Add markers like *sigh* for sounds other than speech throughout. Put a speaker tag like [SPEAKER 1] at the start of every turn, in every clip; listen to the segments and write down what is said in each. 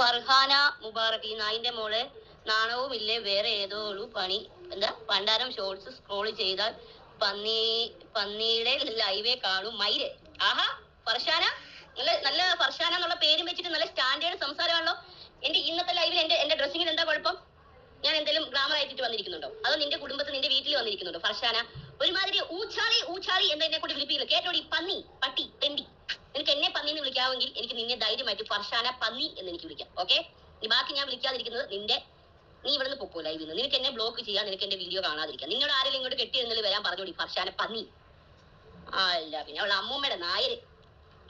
[SPEAKER 1] ഫർഹാന മുബാറക്ക് ഈ നായിന്റെ മോളെ നാണവും ഇല്ലേ വേറെ ഏതോ ഉള്ളൂ പണി. എന്താ? പണ്ടാരം ഷോർട്സ് സ്ക്രോൾ ചെയ്താൽ പന്നി പന്നിയുടെ ലൈവേ കാണും. മയിൽ. ആഹാ ഫർഷാന നല്ല നല്ല ഫർഷാന എന്നുള്ള പേരും വെച്ചിട്ട് നല്ല സ്റ്റാൻഡേർഡ് സംസാരമാണല്ലോ. എന്റെ ഇന്നത്തെ ലൈവിൽ എന്റെ എന്റെ ഡ്രസ്സിങ്ങിന് എന്താ കുഴപ്പം? ഞാൻ എന്തെങ്കിലും ഗ്ലാമർ ആയിട്ട് വന്നിരിക്കുന്നുണ്ടോ? അതോ നിന്റെ കുടുംബത്തിൽ നിന്റെ വീട്ടിൽ വന്നിരിക്കുന്നുണ്ടോ ഫർഷാന ഒരുമാതിരി ഊച്ചാളി ഊച്ചാളി എന്ന് എന്നെ കൂടി വിളിപ്പിക്കുന്നു. കേട്ടോടി പന്നി പട്ടി തെണ്ടി. എനിക്ക് എന്നെ പന്നി എന്ന് വിളിക്കാമെങ്കിൽ എനിക്ക് നിന്നെ ധൈര്യമായിട്ട് ഫർഷാന പന്നി എന്ന് എനിക്ക് വിളിക്കാം. ഓക്കെ ബാക്കി ഞാൻ വിളിക്കാതിരിക്കുന്നത് നിന്റെ നീ ഇവിടുന്ന് പൊക്കോ ലൈവിൽ നിന്ന് നിനക്ക് എന്നെ ബ്ലോക്ക് ചെയ്യാൻ നിനക്ക് എന്റെ വീഡിയോ കാണാതിരിക്കാം നിങ്ങളുടെ ആരെങ്കിലും ഇങ്ങോട്ട് കെട്ടി എന്നുള്ള വരാൻ പറഞ്ഞോടി ഫർഷാന പന്നി. അല്ല പിന്നെ അവളെ അമ്മൂമ്മയുടെ നായര്.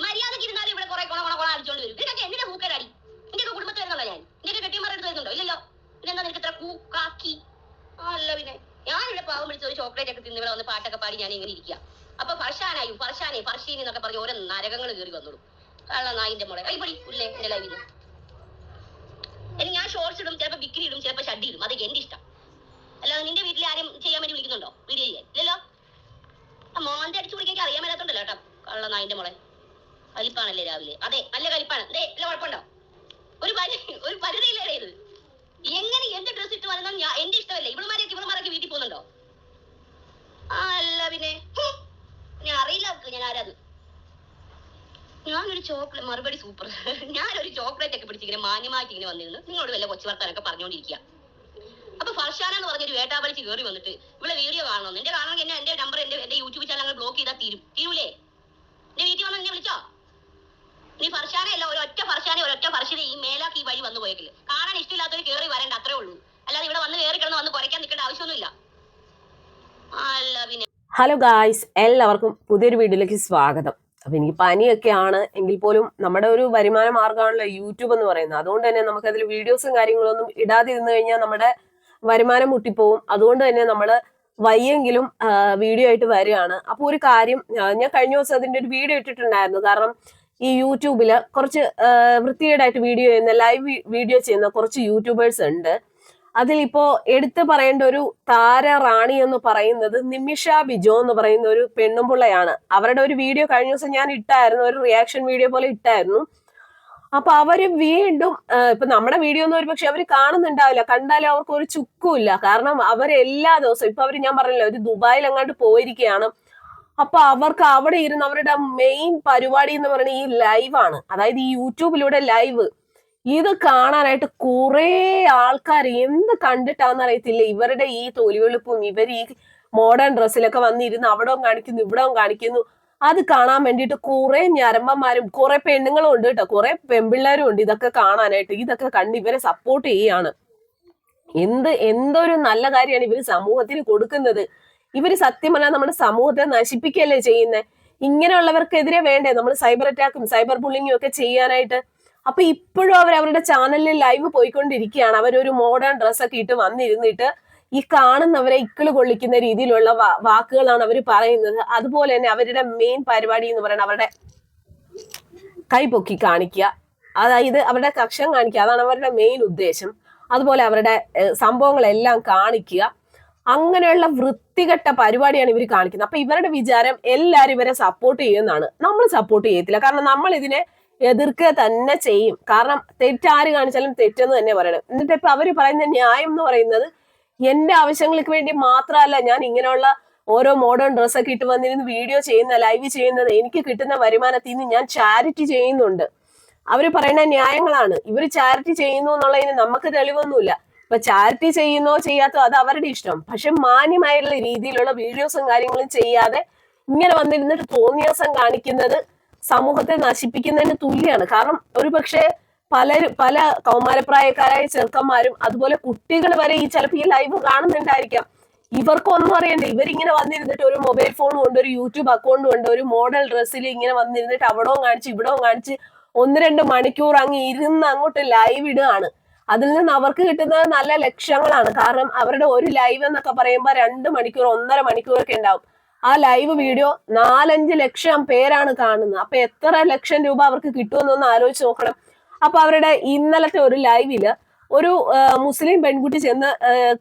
[SPEAKER 1] മര്യാദയ്ക്ക് ഇരുന്നാലും ഇവിടെ കുറെ കൊണ കൊണ അടിച്ചോണ്ട് വരും. നിനക്ക് എന്തിനാ പൂക്കരാടി നിന്റെ കുടുംബത്തിൽ വരുന്നല്ലോ ഞാൻ? നിന്റെ കെട്ടി അടുത്ത് വരുന്നുണ്ടോ? ഇല്ലല്ലോ. പിന്നെന്താ നിനക്ക് ഇത്ര കൂക്കാക്കി അല്ല പിന്നെ ഞാനിവിടെ ഇവിടെ പാവം വിളിച്ച ഒരു ചോക്ലേറ്റ് ഒക്കെ തിന്നിവിടെ വന്ന് പാട്ടൊക്കെ പാടി ഞാൻ ഇങ്ങനെ ഇരിക്കുക അപ്പൊ ഫർഷാനായി ഫർഷാനെ ഫർഷീനി എന്നൊക്കെ പറഞ്ഞ് ഓരോ നരകങ്ങൾ കയറി വന്നോളൂ. കള്ള നായിന്റെ മോളെ. കൈപൊടി ഇല്ലേ എന്റെ ലൈവിൽ ഇനി ഞാൻ ഷോർട്സ് ഇടും ചിലപ്പോ ബിക്രി ഇടും ചിലപ്പോ ഷഡ് ഇടും. അതൊക്കെ എന്റെ ഇഷ്ടം. അല്ലാതെ നിന്റെ വീട്ടിൽ ആരും ചെയ്യാൻ വേണ്ടി വിളിക്കുന്നുണ്ടോ? വീഡിയോ ചെയ്യാൻ. ഇല്ലല്ലോ? മോന്റെ അടിച്ചു വിളിക്കാൻ എനിക്ക് അറിയാൻ മേലാത്തോണ്ടല്ലോ കേട്ടോ. കള്ള നായിന്റെ മോളെ. കലിപ്പാണല്ലേ രാവിലെ. അതെ നല്ല കലിപ്പാണ്. അതെ അല്ല കുഴപ്പമുണ്ടോ? ഒരു പരി ഒരു പരിധിയില്ലേ ഇത്. എങ്ങനെ എന്റെ ഡ്രസ് ഇട്ട് വരുന്ന എന്റെ ഇഷ്ടമല്ലേ? ഇവളുമാരൊക്കെ ഇവളുമാരൊക്കെ വീട്ടിൽ പോകുന്നുണ്ടോ? ആ അല്ല പിന്നെ. ഞാൻ അറിയില്ല അവർക്ക് ഞാൻ ആരാത് ഞാനൊരു ചോക്ലേറ്റ് മറുപടി സൂപ്പർ ഞാനൊരു ചോക്ലേറ്റ് ഒക്കെ പിടിച്ചിങ്ങനെ മാന്യമായിട്ട് ഇങ്ങനെ വന്നിരുന്നു. നിങ്ങളോട് വല്ല കൊച്ചു വർത്താനൊക്കെ പറഞ്ഞുകൊണ്ടിരിക്കുക അപ്പൊ ഫർഷാന എന്ന് പറഞ്ഞൊരു വേട്ടാപളിച്ച് കയറി വന്നിട്ട് ഇവിടെ വീഡിയോ കാണണം? എന്റെ കാണണമെങ്കിൽ എന്നെ എന്റെ നമ്പർ എന്റെ എന്റെ യൂട്യൂബ് ചാനൽ അങ്ങനെ ബ്ലോക്ക് ചെയ്താൽ തീരും. തീരൂലേ? എന്റെ വീട്ടിൽ വന്ന് എന്നെ വിളിച്ചോ? നീ ഫർഷാനയല്ല ഒരൊറ്റ ഫർഷാനെ ഒരൊറ്റ ഫർഷിനെ ഈ മേലാക്ക് ഈ വഴി വന്നു പോയേക്കില്ല കാണാൻ ഇഷ്ടമില്ലാത്തൊരു കയറി വരേണ്ട അത്രേ ഉള്ളൂ. അല്ലാതെ ഇവിടെ വന്ന് കയറി കിടന്ന് വന്ന് കുറയ്ക്കാൻ നിൽക്കേണ്ട ആവശ്യമൊന്നുമില്ല. അല്ല പിന്നെ.
[SPEAKER 2] ഹലോ ഗായ്സ് എല്ലാവർക്കും പുതിയൊരു വീഡിയോയിലേക്ക് സ്വാഗതം. അപ്പൊ എനിക്ക് പനിയൊക്കെയാണ് എങ്കിൽ പോലും നമ്മുടെ ഒരു വരുമാന മാർഗമാണല്ലോ യൂട്യൂബ് എന്ന് പറയുന്നത്. അതുകൊണ്ട് തന്നെ നമുക്ക് അതിൽ വീഡിയോസും കാര്യങ്ങളൊന്നും ഇടാതിരുന്നു കഴിഞ്ഞാൽ നമ്മുടെ വരുമാനം മുട്ടിപ്പോവും. അതുകൊണ്ട് തന്നെ നമ്മൾ വയ്യെങ്കിലും വീഡിയോ ആയിട്ട് വരികയാണ്. അപ്പോൾ ഒരു കാര്യം ഞാൻ കഴിഞ്ഞ ദിവസം അതിന്റെ ഒരു വീഡിയോ ഇട്ടിട്ടുണ്ടായിരുന്നു. കാരണം ഈ യൂട്യൂബിൽ കുറച്ച് വൃത്തികേടായിട്ട് വീഡിയോ ചെയ്യുന്ന ലൈവ് വീഡിയോ ചെയ്യുന്ന കുറച്ച് യൂട്യൂബേഴ്സ് ഉണ്ട്. അതിലിപ്പോ എടുത്തു പറയേണ്ട ഒരു താര റാണി എന്ന് പറയുന്നത് നിമിഷ ബിജോ എന്ന് പറയുന്ന ഒരു പെണ്ണുമ്പിള്ളയാണ് അവരുടെ ഒരു വീഡിയോ കഴിഞ്ഞ ദിവസം ഞാൻ ഇട്ടായിരുന്നു ഒരു റിയാക്ഷൻ വീഡിയോ പോലെ ഇട്ടായിരുന്നു. അപ്പൊ അവർ വീണ്ടും ഇപ്പൊ നമ്മുടെ വീഡിയോ ഒന്നും ഒരുപക്ഷെ അവർ കാണുന്നുണ്ടാവില്ല. കണ്ടാലും അവർക്ക് ഒരു ചുക്കുമില്ല കാരണം അവർ എല്ലാ ദിവസവും ഇപ്പൊ അവർ ഞാൻ പറഞ്ഞില്ല ഒരു ദുബായിൽ അങ്ങോട്ട് പോയിരിക്കുകയാണ്. അപ്പൊ അവർക്ക് അവിടെ ഇരുന്ന് അവരുടെ മെയിൻ പരിപാടി എന്ന് പറയുന്നത് ഈ ലൈവാണ് അതായത് ഈ യൂട്യൂബിലൂടെ ലൈവ് ഇത് കാണാനായിട്ട് കുറെ ആൾക്കാർ എന്ത് കണ്ടിട്ടാന്ന് അറിയത്തില്ല. ഇവരുടെ ഈ തൊലിവെളുപ്പും ഇവർ ഈ മോഡേൺ ഡ്രസ്സിലൊക്കെ വന്നിരുന്ന് അവിടവും കാണിക്കുന്നു ഇവിടവും കാണിക്കുന്നു. അത് കാണാൻ വേണ്ടിയിട്ട് കുറെ ഞരമ്പന്മാരും കുറെ പെണ്ണുങ്ങളും ഉണ്ട് കേട്ടോ. കുറെ പെൺപിള്ളേരും ഉണ്ട് ഇതൊക്കെ കാണാനായിട്ട്. ഇതൊക്കെ കണ്ട് ഇവരെ സപ്പോർട്ട് ചെയ്യാണ്. എന്ത് എന്തൊരു നല്ല കാര്യമാണ് ഇവർ സമൂഹത്തിന് കൊടുക്കുന്നത്. ഇവർ സത്യം പറഞ്ഞാൽ നമ്മുടെ സമൂഹത്തെ നശിപ്പിക്കുകയല്ലേ ചെയ്യുന്നത് ഇങ്ങനെയുള്ളവർക്കെതിരെ വേണ്ടേ? നമ്മൾ സൈബർ അറ്റാക്കും സൈബർ ബുള്ളിങ്ങും ഒക്കെ ചെയ്യാനായിട്ട്. അപ്പൊ ഇപ്പോഴും അവർ അവരുടെ ചാനലിൽ ലൈവ് പോയിക്കൊണ്ടിരിക്കുകയാണ്. അവരൊരു മോഡേൺ ഡ്രസ്സൊക്കെ ഇട്ട് വന്നിരുന്നിട്ട് ഈ കാണുന്നവരെ ഇക്കിൾ കൊള്ളിക്കുന്ന രീതിയിലുള്ള വാക്കുകളാണ് അവർ പറയുന്നത്. അതുപോലെ തന്നെ അവരുടെ മെയിൻ പരിപാടി എന്ന് പറയുന്നത് അവരുടെ കൈ പൊക്കി കാണിക്കുക. അതായത് അവരുടെ കക്ഷം കാണിക്കുക. അതാണ് അവരുടെ മെയിൻ ഉദ്ദേശം. അതുപോലെ അവരുടെ സംഭവങ്ങളെല്ലാം കാണിക്കുക. അങ്ങനെയുള്ള വൃത്തികെട്ട പരിപാടിയാണ് ഇവർ കാണിക്കുന്നത്. അപ്പൊ ഇവരുടെ വിചാരം എല്ലാവരും ഇവരെ സപ്പോർട്ട് ചെയ്യുന്നതാണ്. നമ്മൾ സപ്പോർട്ട് ചെയ്യത്തില്ല. കാരണം നമ്മൾ ഇതിനെ എതിർക്കുക തന്നെ ചെയ്യും. കാരണം തെറ്റാര് കാണിച്ചാലും തെറ്റെന്ന് തന്നെ പറയണം. എന്നിട്ട് ഇപ്പൊ അവർ പറയുന്ന ന്യായം എന്ന് പറയുന്നത് എന്റെ ആവശ്യങ്ങൾക്ക് വേണ്ടി മാത്രമല്ല. ഞാൻ ഇങ്ങനെയുള്ള ഓരോ മോഡേൺ ഡ്രസ്സൊക്കെ ഇട്ട് വന്നിരുന്ന് വീഡിയോ ചെയ്യുന്ന ലൈവ് ചെയ്യുന്നത് എനിക്ക് കിട്ടുന്ന വരുമാനത്തിൽ നിന്ന് ഞാൻ ചാരിറ്റി ചെയ്യുന്നുണ്ട്. അവർ പറയുന്ന ന്യായങ്ങളാണ്. ഇവർ ചാരിറ്റി ചെയ്യുന്നു എന്നുള്ളതിന് നമുക്ക് തെളിവൊന്നുമില്ല. ഇപ്പൊ ചാരിറ്റി ചെയ്യുന്നോ ചെയ്യാത്തോ അത് അവരുടെ ഇഷ്ടം. പക്ഷെ മാന്യമായിട്ടുള്ള രീതിയിലുള്ള വീഡിയോസും കാര്യങ്ങളും ചെയ്യാതെ ഇങ്ങനെ വന്നിരുന്നിട്ട് തോന്നിയാസം കാണിക്കുന്നത് സമൂഹത്തെ നശിപ്പിക്കുന്നതിന് തുല്യമാണ് കാരണം ഒരു പക്ഷേ പല പല കൗമാരപ്രായക്കാരായ ചെറുക്കന്മാരും അതുപോലെ കുട്ടികൾ വരെ ഈ ചിലപ്പോൾ ഈ ലൈവ് കാണുന്നുണ്ടായിരിക്കാം. ഇവർക്കൊന്നും അറിയണ്ട. ഇവരിങ്ങനെ വന്നിരുന്നിട്ട് ഒരു മൊബൈൽ ഫോൺ കൊണ്ട് ഒരു യൂട്യൂബ് അക്കൗണ്ട് കൊണ്ട് ഒരു മോഡൽ ഡ്രസ്സിൽ ഇങ്ങനെ വന്നിരുന്നിട്ട് അവിടവും കാണിച്ച് ഇവിടവും കാണിച്ച് ഒന്ന് രണ്ട് മണിക്കൂർ അങ്ങ് ഇരുന്ന് അങ്ങോട്ട് ലൈവ് ഇടുകയാണ്. അതിൽ നിന്ന് അവർക്ക് കിട്ടുന്നത് നല്ല ലക്ഷ്യങ്ങളാണ്. കാരണം അവരുടെ ഒരു ലൈവ് എന്നൊക്കെ പറയുമ്പോൾ രണ്ട് മണിക്കൂർ ഒന്നര മണിക്കൂറൊക്കെ ഉണ്ടാവും. ആ ലൈവ് വീഡിയോ നാലഞ്ച് ലക്ഷം പേരാണ് കാണുന്നത്. അപ്പൊ എത്ര ലക്ഷം രൂപ അവർക്ക് കിട്ടുമെന്നൊന്ന് ആലോചിച്ച് നോക്കണം. അപ്പൊ അവരുടെ ഇന്നലത്തെ ഒരു ലൈവിൽ ഒരു മുസ്ലിം പെൺകുട്ടി ചെന്ന്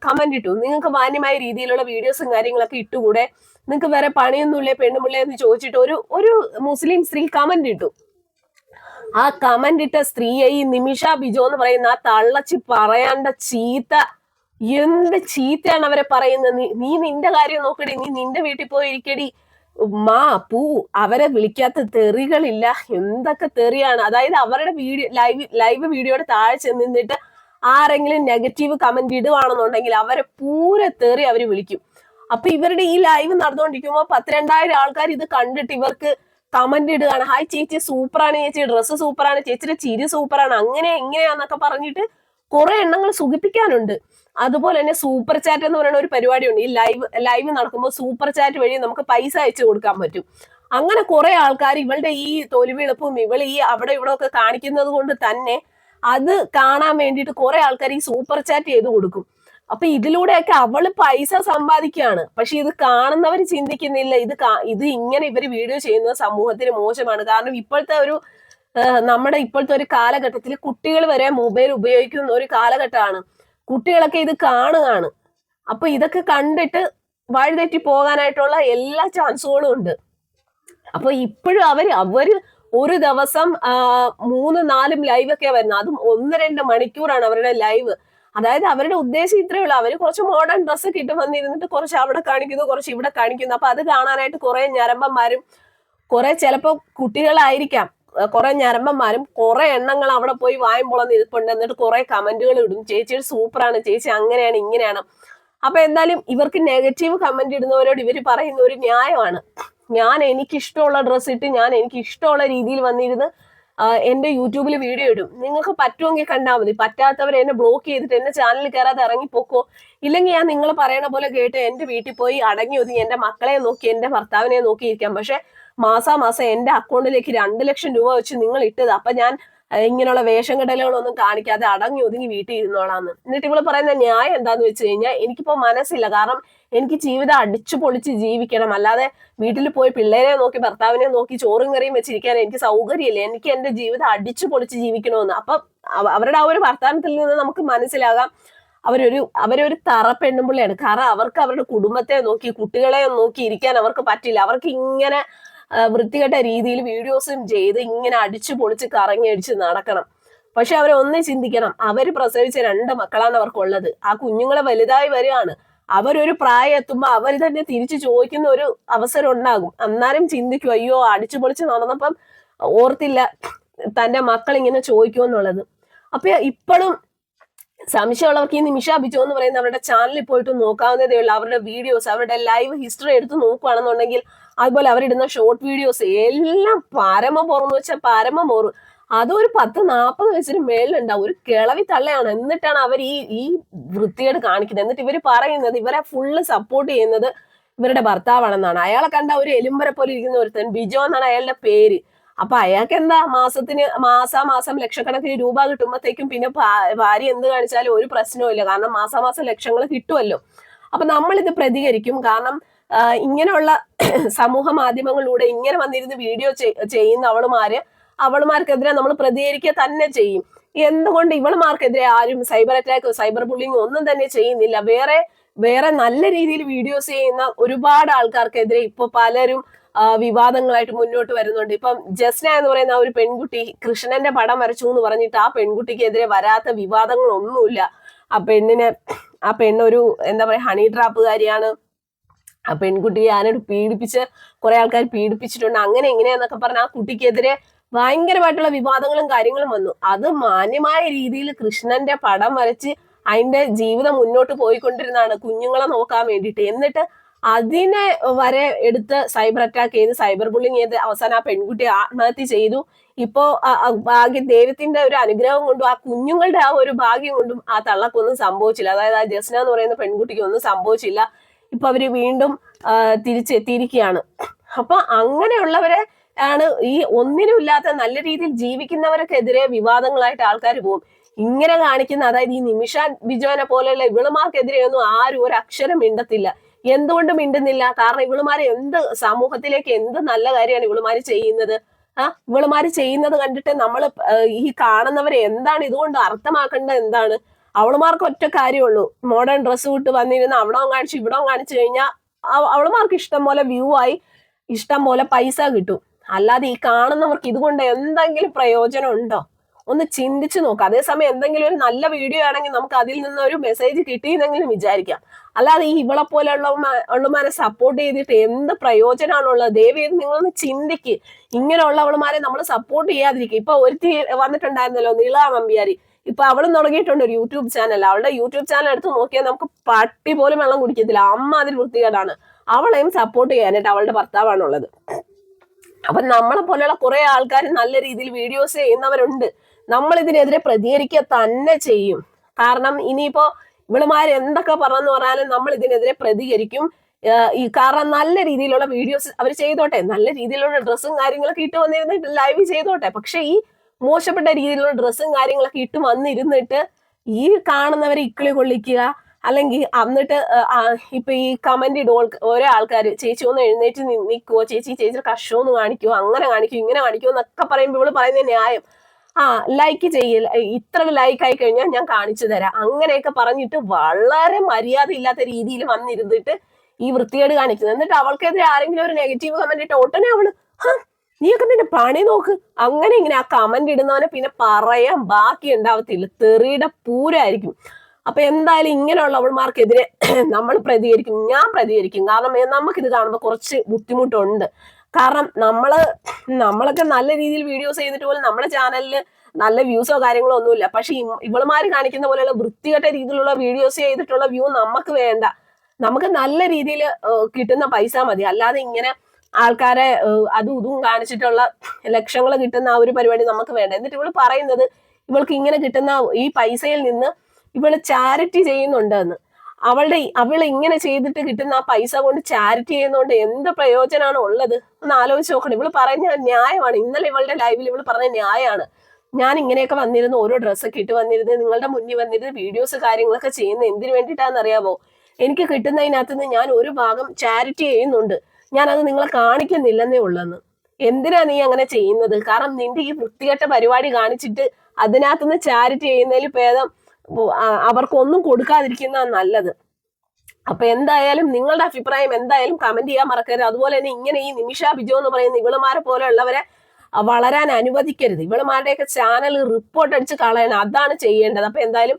[SPEAKER 2] കമന്റ് ഇട്ടു. നിങ്ങൾക്ക് മാന്യമായ രീതിയിലുള്ള വീഡിയോസും കാര്യങ്ങളൊക്കെ ഇട്ടുകൂടെ? നിങ്ങൾക്ക് വേറെ പണിയൊന്നുമില്ലേ പെണ്ണുമുള്ളേ എന്ന് ചോദിച്ചിട്ട് ഒരു ഒരു മുസ്ലിം സ്ത്രീ കമന്റ് ഇട്ടു. ആ കമന്റ് ഇട്ട സ്ത്രീയെ ഈ നിമിഷ ബിജോ എന്ന് പറയുന്ന ആ തള്ളച്ചി പറയാണ്ട ചീത്ത എന്ത് ചീത്തയാണ് അവരെ പറയുന്നത്? നീ നിന്റെ കാര്യം നോക്കടി നീ നിന്റെ വീട്ടിൽ പോയി ഇരിക്കടി മാ പൂ അവരെ വിളിക്കാത്ത തെറികളില്ല. എന്തൊക്കെ തെറിയാണ്? അതായത് അവരുടെ വീഡിയോ ലൈവ് ലൈവ് വീഡിയോയുടെ താഴെ ചെന്ന് നിന്നിട്ട് ആരെങ്കിലും നെഗറ്റീവ് കമന്റ് ഇടുവാണെന്നുണ്ടെങ്കിൽ അവരെ പൂര തെറി അവർ വിളിക്കും. അപ്പൊ ഇവരുടെ ഈ ലൈവ് നടന്നുകൊണ്ടിരിക്കുമ്പോൾ പത്തിരണ്ടായിരം ആൾക്കാർ ഇത് കണ്ടിട്ട് ഇവർക്ക് കമന്റ് ഇടുകയാണ്. ഹായ് ചേച്ചി സൂപ്പറാണ് ചേച്ചി. ഡ്രസ്സ് സൂപ്പറാണ്. ചേച്ചിയുടെ ചിരി സൂപ്പറാണ്. അങ്ങനെ ഇങ്ങനെയാന്നൊക്കെ പറഞ്ഞിട്ട് കുറെ എണ്ണങ്ങൾ സുഖിപ്പിക്കാനുണ്ട്. അതുപോലെ തന്നെ സൂപ്പർ ചാറ്റ് എന്ന് പറയുന്ന ഒരു പരിപാടിയുണ്ട്. ഈ ലൈവ് ലൈവ് നടക്കുമ്പോൾ സൂപ്പർ ചാറ്റ് വഴി നമുക്ക് പൈസ അയച്ചു കൊടുക്കാൻ പറ്റും. അങ്ങനെ കുറെ ആൾക്കാർ ഇവളുടെ ഈ തോൽവിളപ്പും ഇവൾ ഈ അവിടെ ഇവിടെ ഒക്കെ കാണിക്കുന്നത് കൊണ്ട് തന്നെ അത് കാണാൻ വേണ്ടിയിട്ട് കുറെ ആൾക്കാർ ഈ സൂപ്പർ ചാറ്റ് ചെയ്ത് കൊടുക്കും. അപ്പൊ ഇതിലൂടെയൊക്കെ അവൾ പൈസ സമ്പാദിക്കുകയാണ്. പക്ഷെ ഇത് കാണുന്നവർ ചിന്തിക്കുന്നില്ല. ഇത് ഇത് ഇങ്ങനെ ഇവർ വീഡിയോ ചെയ്യുന്നത് സമൂഹത്തിന് മോശമാണ്. കാരണം ഇപ്പോഴത്തെ ഒരു നമ്മുടെ ഇപ്പോഴത്തെ ഒരു കാലഘട്ടത്തിൽ കുട്ടികൾ വരെ മൊബൈൽ ഉപയോഗിക്കുന്ന ഒരു കാലഘട്ടമാണ്. കുട്ടികളൊക്കെ ഇത് കാണുകയാണ്. അപ്പൊ ഇതൊക്കെ കണ്ടിട്ട് വഴിതെറ്റി പോകാനായിട്ടുള്ള എല്ലാ ചാൻസുകളും ഉണ്ട്. അപ്പൊ ഇപ്പോഴും അവർ അവർ ഒരു ദിവസം മൂന്ന് നാലും ലൈവ് ഒക്കെ വരുന്നത്. അതും ഒന്ന് രണ്ട് മണിക്കൂറാണ് അവരുടെ ലൈവ് അതായത് അവരുടെ ഉദ്ദേശം ഇത്രയേ ഉള്ളൂ. അവർ കുറച്ച് മോഡേൺ ഡ്രസ്സ് ഒക്കെ ഇട്ട് വന്നിരുന്നിട്ട് കുറച്ച് അവിടെ കാണിക്കുന്നു കുറച്ച് ഇവിടെ കാണിക്കുന്നു. അപ്പൊ അത് കാണാനായിട്ട് കുറെ ഞരമ്പന്മാരും കുറെ ചിലപ്പോ കുട്ടികളായിരിക്കാം. കുറെ ഞരമ്പന്മാരും കുറെ എണ്ണങ്ങൾ അവിടെ പോയി വായും ഇരിപ്പുണ്ട്. എന്നിട്ട് കുറെ കമന്റുകൾ ഇടും. ചേച്ചി സൂപ്പറാണ്. ചേച്ചി അങ്ങനെയാണ് ഇങ്ങനെയാണ്. അപ്പൊ എന്തായാലും ഇവർക്ക് നെഗറ്റീവ് കമന്റ് ഇടുന്നവരോട് ഇവർ പറയുന്ന ഒരു ന്യായമാണ്. ഞാൻ എനിക്ക് ഇഷ്ടമുള്ള ഡ്രസ്സ് ഇട്ട് ഞാൻ എനിക്ക് ഇഷ്ടമുള്ള രീതിയിൽ വന്നിരുന്ന് എന്റെ യൂട്യൂബിൽ വീഡിയോ ഇടും. നിങ്ങൾക്ക് പറ്റുമെങ്കിൽ കണ്ടാൽ മതി. പറ്റാത്തവർ എന്നെ ബ്ലോക്ക് ചെയ്തിട്ട് എന്റെ ചാനലിൽ കയറാതെ ഇറങ്ങിപ്പോക്കോ ഇല്ലെങ്കിൽ ഞാൻ നിങ്ങൾ പറയണ പോലെ കേട്ട് എന്റെ വീട്ടിൽ പോയി അടങ്ങി ഒതുങ്ങി എന്റെ മക്കളെ നോക്കി എന്റെ ഭർത്താവിനെ നോക്കി ഇരിക്കാം പക്ഷെ മാസാമാസം എന്റെ അക്കൗണ്ടിലേക്ക് രണ്ട് ലക്ഷം രൂപ വെച്ച് നിങ്ങൾ ഇട്ടത്. അപ്പൊ ഞാൻ ഇങ്ങനെയുള്ള വേഷം കെട്ടലുകളൊന്നും കാണിക്കാതെ അടങ്ങി ഒതുങ്ങി വീട്ടിൽ ഇരുന്നോളാന്ന് എന്നിട്ട് ഇവൾ പറയുന്ന ന്യായം എന്താന്ന് വെച്ച് കഴിഞ്ഞാൽ എനിക്കിപ്പോ മനസ്സില്ല. കാരണം എനിക്ക് ജീവിതം അടിച്ചു പൊളിച്ച് ജീവിക്കണം. അല്ലാതെ വീട്ടിൽ പോയി പിള്ളേരെ നോക്കി ഭർത്താവിനെ നോക്കി ചോറും കറിയും വെച്ചിരിക്കാൻ എനിക്ക് സൗകര്യമില്ല. എനിക്ക് എന്റെ ജീവിതം അടിച്ചു പൊളിച്ച് ജീവിക്കണമെന്ന്. അപ്പൊ അവ- അവരുടെ ആ ഒരു വർത്തമാനത്തിൽ നിന്ന് നമുക്ക് മനസ്സിലാകാം. അവരൊരു അവരൊരു തറ പെണ്ണുമ്പിള്ളിയാണ് കാരണം അവർക്ക് അവരുടെ കുടുംബത്തെ നോക്കി കുട്ടികളെ നോക്കി ഇരിക്കാൻ അവർക്ക് പറ്റില്ല. അവർക്ക് ഇങ്ങനെ വൃത്തികെട്ട രീതിയിൽ വീഡിയോസും ചെയ്ത് ഇങ്ങനെ അടിച്ചു പൊളിച്ച് കറങ്ങി അടിച്ച് നടക്കണം. പക്ഷെ അവരെ ഒന്ന് ചിന്തിക്കണം. അവർ പ്രസവിച്ച രണ്ട് മക്കളാണ് അവർക്കുള്ളത്. ആ കുഞ്ഞുങ്ങളെ വലുതായി വരികയാണ്. അവരൊരു പ്രായം എത്തുമ്പോൾ അവർ തന്നെ തിരിച്ചു ചോദിക്കുന്ന ഒരു അവസരം ഉണ്ടാകും. അന്നേരം ചിന്തിക്കും അയ്യോ അടിച്ചു പൊളിച്ച് നടന്നപ്പം ഓർത്തില്ല തന്റെ മക്കൾ ഇങ്ങനെ ചോദിക്കുമെന്നുള്ളത് അപ്പൊ ഇപ്പോഴും സംശയമുള്ളവർക്ക് ഈ നിമിഷ ബിജു എന്ന് പറയുന്ന അവരുടെ ചാനലിൽ പോയിട്ട് നോക്കാവുന്നതേ ഉള്ളൂ. അവരുടെ വീഡിയോസ് അവരുടെ ലൈവ് ഹിസ്റ്ററി എടുത്ത് നോക്കുകയാണെന്നുണ്ടെങ്കിൽ അതുപോലെ അവരിടുന്ന ഷോർട്ട് വീഡിയോസ് എല്ലാം പരമ പോറെന്ന് വെച്ചാൽ പരമ പോറ് അതൊരു പത്ത് നാൽപ്പത് വയസ്സിന് മേളിലുണ്ടാവും. ഒരു കിളവി തള്ളയാണ്. എന്നിട്ടാണ് അവർ ഈ ഈ വൃത്തികേട് കാണിക്കുന്നത്. എന്നിട്ട് ഇവർ പറയുന്നത് ഇവരെ ഫുള്ള് സപ്പോർട്ട് ചെയ്യുന്നത് ഇവരുടെ ഭർത്താവാണെന്നാണ്. അയാളെ കണ്ട ഒരു എലുമ്പരെ പോലെ ഇരിക്കുന്ന ഒരുത്തൻ ബിജോ എന്നാണ് അയാളുടെ പേര്. അപ്പൊ അയാൾക്ക് എന്താ മാസത്തിന് മാസാമാസം ലക്ഷക്കണക്കിന് രൂപ കിട്ടുമ്പോഴത്തേക്കും പിന്നെ ഭാര്യ എന്ത് കാണിച്ചാലും ഒരു പ്രശ്നവും ഇല്ല കാരണം മാസാമാസം ലക്ഷങ്ങൾ കിട്ടുമല്ലോ. അപ്പൊ നമ്മളിത് പ്രതികരിക്കും. കാരണം ഇങ്ങനെയുള്ള *clears throat* സമൂഹ മാധ്യമങ്ങളിലൂടെ ഇങ്ങനെ വന്നിരുന്ന് വീഡിയോ ചെയ്യുന്ന അവളുമാര് അവളുമാർക്കെതിരെ നമ്മൾ പ്രതികരിക്കുക തന്നെ ചെയ്യും. എന്തുകൊണ്ട് ഇവളുമാർക്കെതിരെ ആരും സൈബർ അറ്റാക്ക് സൈബർ ബുള്ളിങ്ങോ ഒന്നും തന്നെ ചെയ്യുന്നില്ല. വേറെ വേറെ നല്ല രീതിയിൽ വീഡിയോസ് ചെയ്യുന്ന ഒരുപാട് ആൾക്കാർക്കെതിരെ ഇപ്പൊ പലരും വിവാദങ്ങളായിട്ട് മുന്നോട്ട് വരുന്നുണ്ട്. ഇപ്പം ജസ്ന എന്ന് പറയുന്ന ഒരു പെൺകുട്ടി കൃഷ്ണന്റെ പടം വരച്ചു എന്ന് പറഞ്ഞിട്ട് ആ പെൺകുട്ടിക്കെതിരെ വരാത്ത വിവാദങ്ങളൊന്നുമില്ല. ആ പെണ്ണിനെ ആ പെണ്ണൊരു എന്താ പറയാ ഹണി ട്രാപ്പുകാരിയാണ്. ആ പെൺകുട്ടി ഞാനൊരു പീഡിപ്പിച്ച് കുറെ ആൾക്കാർ പീഡിപ്പിച്ചിട്ടുണ്ട്. അങ്ങനെ ഇങ്ങനെയെന്നൊക്കെ പറഞ്ഞ ആ കുട്ടിക്കെതിരെ ഭയങ്കരമായിട്ടുള്ള വിവാദങ്ങളും കാര്യങ്ങളും വന്നു. അത് മാന്യമായ രീതിയിൽ കൃഷ്ണന്റെ പടം വരച്ച് അതിന്റെ ജീവിതം മുന്നോട്ട് പോയിക്കൊണ്ടിരുന്നതാണ് കുഞ്ഞുങ്ങളെ നോക്കാൻ വേണ്ടിയിട്ട്. എന്നിട്ട് അതിനെ വരെ എടുത്ത് സൈബർ അറ്റാക്ക് ചെയ്ത് സൈബർ ബുള്ളിങ് ചെയ്ത് അവസാനം ആ പെൺകുട്ടി ആത്മഹത്യ ചെയ്തു. ഇപ്പോ ഭാഗ്യം ദൈവത്തിന്റെ ഒരു അനുഗ്രഹം കൊണ്ടും ആ കുഞ്ഞുങ്ങളുടെ ആ ഒരു ഭാഗ്യം കൊണ്ടും ആ തള്ളക്കൊന്നും സംഭവിച്ചില്ല. അതായത് ആ ജസ്ന എന്ന് പറയുന്ന പെൺകുട്ടിക്ക് ഒന്നും സംഭവിച്ചില്ല. ഇപ്പൊ അവർ വീണ്ടും തിരിച്ചെത്തിയിരിക്കുകയാണ് അപ്പൊ അങ്ങനെയുള്ളവരെ ആണ് ഈ ഒന്നിനും ഇല്ലാത്ത നല്ല രീതിയിൽ ജീവിക്കുന്നവർക്കെതിരെ വിവാദങ്ങളായിട്ട് ആൾക്കാർ പോകും ഇങ്ങനെ കാണിക്കുന്ന അതായത് ഈ നിമിഷ ബിജോനെ പോലെയുള്ള ഇവളുമാർക്കെതിരെ ഒന്നും ആരും ഒരു അക്ഷരം മിണ്ടത്തില്ല. എന്തുകൊണ്ട് മിണ്ടുന്നില്ല. കാരണം ഇവളുമാരെ എന്ത് സമൂഹത്തിലേക്ക് എന്ത് നല്ല കാര്യമാണ് ഇവളുമാര് ചെയ്യുന്നത്? ആ ഇവളുമാര് ചെയ്യുന്നത് കണ്ടിട്ട് നമ്മൾ ഈ കാണുന്നവരെ എന്താണ് ഇതുകൊണ്ട് അർത്ഥമാക്കേണ്ടത് എന്താണ്? അവളുമാർക്ക് ഒറ്റ കാര്യമുള്ളൂ. മോഡേൺ ഡ്രസ്സ് വിട്ട് വന്നിരുന്ന് അവിടെ കാണിച്ചു ഇവിടെ കാണിച്ചു കഴിഞ്ഞാൽ അവളുമാർക്ക് ഇഷ്ടം പോലെ വ്യൂ ആയി ഇഷ്ടം പോലെ പൈസ കിട്ടും. അല്ലാതെ ഈ കാണുന്നവർക്ക് ഇതുകൊണ്ട് എന്തെങ്കിലും പ്രയോജനം ഉണ്ടോ? ഒന്ന് ചിന്തിച്ചു നോക്കുക അതേസമയം എന്തെങ്കിലും ഒരു നല്ല വീഡിയോ ആണെങ്കിൽ നമുക്ക് അതിൽ നിന്ന് ഒരു മെസ്സേജ് കിട്ടിയെന്നെങ്കിലും വിചാരിക്കാം. അല്ലാതെ ഈ ഇവളെ പോലെയുള്ള ഉള്ളമാരെ സപ്പോർട്ട് ചെയ്തിട്ട് എന്ത് പ്രയോജനമാണുള്ളത് ദയവേ നിങ്ങളൊന്ന് ചിന്തിക്ക്. ഇങ്ങനെയുള്ളവളുമാരെ നമ്മൾ സപ്പോർട്ട് ചെയ്യാതിരിക്കുക ഇപ്പൊ ഒരുത്തി വന്നിട്ടുണ്ടായിരുന്നല്ലോ നീളാ നമ്പിയാരി ഇപ്പൊ അവളും തുടങ്ങിയിട്ടുണ്ട് ഒരു യൂട്യൂബ് ചാനൽ. അവളുടെ യൂട്യൂബ് ചാനൽ എടുത്ത് നോക്കിയാൽ നമുക്ക് പട്ടി പോലും വെള്ളം കുടിക്കത്തില്ല. അമ്മ അതിൽ വൃത്തികേടാണ്. അവളെയും സപ്പോർട്ട് ചെയ്യാനായിട്ട് അവളുടെ ഭർത്താവാണുള്ളത്. അപ്പൊ നമ്മളെ പോലെയുള്ള കുറെ ആൾക്കാർ നല്ല രീതിയിൽ വീഡിയോസ് ചെയ്യുന്നവരുണ്ട്. നമ്മൾ ഇതിനെതിരെ പ്രതികരിക്കുക തന്നെ ചെയ്യും. കാരണം ഇനിയിപ്പോ ഇവളുമാർ എന്തൊക്കെ പറഞ്ഞെന്ന് പറഞ്ഞാലും നമ്മൾ ഇതിനെതിരെ പ്രതികരിക്കും ഈ കാരണം നല്ല രീതിയിലുള്ള വീഡിയോസ് അവർ ചെയ്തോട്ടെ. നല്ല രീതിയിലുള്ള ഡ്രസ്സും കാര്യങ്ങളൊക്കെ ഇട്ട് വന്നിരുന്നിട്ട് ലൈവ് ചെയ്തോട്ടെ. പക്ഷെ ഈ മോശപ്പെട്ട രീതിയിലുള്ള ഡ്രസ്സും കാര്യങ്ങളൊക്കെ ഇട്ട് വന്നിരുന്നിട്ട് ഈ കാണുന്നവരെ ഇക്കിളി കൊള്ളിക്കുക. അല്ലെങ്കിൽ എന്നിട്ട് ഇപ്പൊ ഈ കമന്റ് ഇടുമ്പോൾ ഓരോ ആൾക്കാർ ചേച്ചി ഒന്ന് എഴുന്നേറ്റ് നിൽക്കുവോ ചേച്ചി ചേച്ചി കഷോ ഒന്ന് കാണിക്കുവോ അങ്ങനെ കാണിക്കുവോ ഇങ്ങനെ കാണിക്കുവോ എന്നൊക്കെ പറയുമ്പോൾ ഇവൾ പറയുന്ന ന്യായം. ആ ലൈക്ക് ചെയ്യൽ ഇത്ര ലൈക്ക് ആയി കഴിഞ്ഞാൽ ഞാൻ കാണിച്ചു തരാം. അങ്ങനെയൊക്കെ പറഞ്ഞിട്ട് വളരെ മര്യാദ ഇല്ലാത്ത രീതിയിൽ വന്നിരുന്നിട്ട് ഈ വൃത്തികേട് കാണിക്കുന്നത്. എന്നിട്ട് അവൾക്കെതിരെ ആരെങ്കിലും ഒരു നെഗറ്റീവ് കമന്റ് ഇട്ട് ഉടനെ അവൾ "ഹാ, നീയൊക്കെ നിന്റെ പണി നോക്ക്. അങ്ങനെ ഇങ്ങനെ ആ കമന്റ് ഇടുന്നവനെ പിന്നെ പറയാൻ ബാക്കി ഉണ്ടാവത്തില്ല. തെറിയുടെ പൂരായിരിക്കും. അപ്പൊ എന്തായാലും ഇങ്ങനെയുള്ള അവൾമാർക്കെതിരെ *clears throat* നമ്മൾ പ്രതികരിക്കും. ഞാൻ പ്രതികരിക്കും. കാരണം നമുക്ക് നമുക്കിത് കാണുമ്പോൾ കുറച്ച് ബുദ്ധിമുട്ടുണ്ട്. കാരണം നമ്മൾ *clears throat* നമ്മളൊക്കെ നല്ല രീതിയിൽ വീഡിയോസ് ചെയ്തിട്ട് പോലും നമ്മുടെ ചാനലിൽ നല്ല വ്യൂസോ കാര്യങ്ങളോ ഒന്നുമില്ല. പക്ഷെ ഇവളുമാര് കാണിക്കുന്ന പോലെയുള്ള വൃത്തികെട്ട രീതിയിലുള്ള വീഡിയോസ് ചെയ്തിട്ടുള്ള വ്യൂ നമുക്ക് വേണ്ട. നമുക്ക് നല്ല രീതിയിൽ കിട്ടുന്ന പൈസ മതി. അല്ലാതെ ഇങ്ങനെ ആൾക്കാരെ അതും ഇതും കാണിച്ചിട്ടുള്ള ലക്ഷങ്ങൾ കിട്ടുന്ന ആ ഒരു പരിപാടി നമുക്ക് വേണ്ട. എന്നിട്ട് ഇവൾ പറയുന്നത് ഇവൾക്ക് ഇങ്ങനെ കിട്ടുന്ന ഈ പൈസയിൽ നിന്ന് ഇവൾ ചാരിറ്റി ചെയ്യുന്നുണ്ടെന്ന്. അവളുടെ അവൾ ഇങ്ങനെ ചെയ്തിട്ട് കിട്ടുന്ന ആ പൈസ കൊണ്ട് ചാരിറ്റി ചെയ്യുന്നതുകൊണ്ട് എന്ത് പ്രയോജനമാണ് ഉള്ളത്? ഒന്ന് ആലോചിച്ച് നോക്കണം. ഇവൾ പറഞ്ഞ ന്യായമാണ്. ഇന്നലെ ഇവളുടെ ലൈവിൽ ഇവൾ പറഞ്ഞ ന്യായമാണ്. ഞാൻ ഇങ്ങനെയൊക്കെ വന്നിരുന്നു ഓരോ ഡ്രസ്സൊക്കെ ഇട്ട് വന്നിരുന്നു നിങ്ങളുടെ മുന്നിൽ വന്നിരുന്ന് വീഡിയോസ് കാര്യങ്ങളൊക്കെ ചെയ്യുന്നത് എന്തിനു വേണ്ടിയിട്ടാണെന്ന് അറിയാമോ എനിക്ക് കിട്ടുന്നതിനകത്ത് നിന്ന് ഞാൻ ഒരു ഭാഗം ചാരിറ്റി ചെയ്യുന്നുണ്ട്. ഞാൻ അത് നിങ്ങളെ കാണിക്കുന്നില്ലെന്നേ ഉള്ളെന്ന്. എന്തിനാ നീ അങ്ങനെ ചെയ്യുന്നത്? കാരണം നിന്റെ ഈ വൃത്തികെട്ട പരിപാടി കാണിച്ചിട്ട് അതിനകത്തുനിന്ന് ചാരിറ്റി ചെയ്യുന്നതിൽ ഭേദം അവർക്കൊന്നും കൊടുക്കാതിരിക്കുന്ന നല്ലത്. അപ്പൊ എന്തായാലും നിങ്ങളുടെ അഭിപ്രായം എന്തായാലും കമന്റ് ചെയ്യാൻ മറക്കരുത്. അതുപോലെ തന്നെ ഇങ്ങനെ ഈ നിമിഷ ബിജോ എന്ന് പറയുന്ന ഇവളുമാരെ പോലെയുള്ളവരെ വളരാൻ അനുവദിക്കരുത്. ഇവളുമാരുടെയൊക്കെ ചാനൽ റിപ്പോർട്ട് അടിച്ച് കളയണം. അതാണ് ചെയ്യേണ്ടത്. അപ്പൊ എന്തായാലും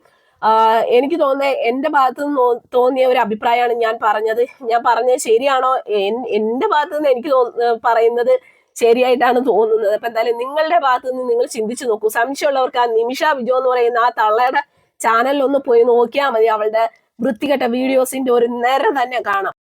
[SPEAKER 2] എനിക്ക് തോന്നുന്നത് എന്റെ ഭാഗത്ത് നിന്ന് തോന്നിയ ഒരു അഭിപ്രായമാണ് ഞാൻ പറഞ്ഞത്. ഞാൻ പറഞ്ഞത് ശരിയാണോ? എന്റെ ഭാഗത്ത് നിന്ന് എനിക്ക് പറയുന്നത് ശരിയായിട്ടാണ് തോന്നുന്നത്. അപ്പൊ എന്തായാലും നിങ്ങളുടെ ഭാഗത്ത് നിന്ന് നിങ്ങൾ ചിന്തിച്ചു നോക്കൂ. സംശയമുള്ളവർക്ക് ആ നിമിഷ വിജോ എന്ന് പറയുന്ന ആ തള്ളയുടെ ചാനലിൽ ഒന്ന് പോയി നോക്കിയാൽ മതി. അവളുടെ വൃത്തികെട്ട വീഡിയോസിന്റെ ഒരു നിര തന്നെ കാണാം.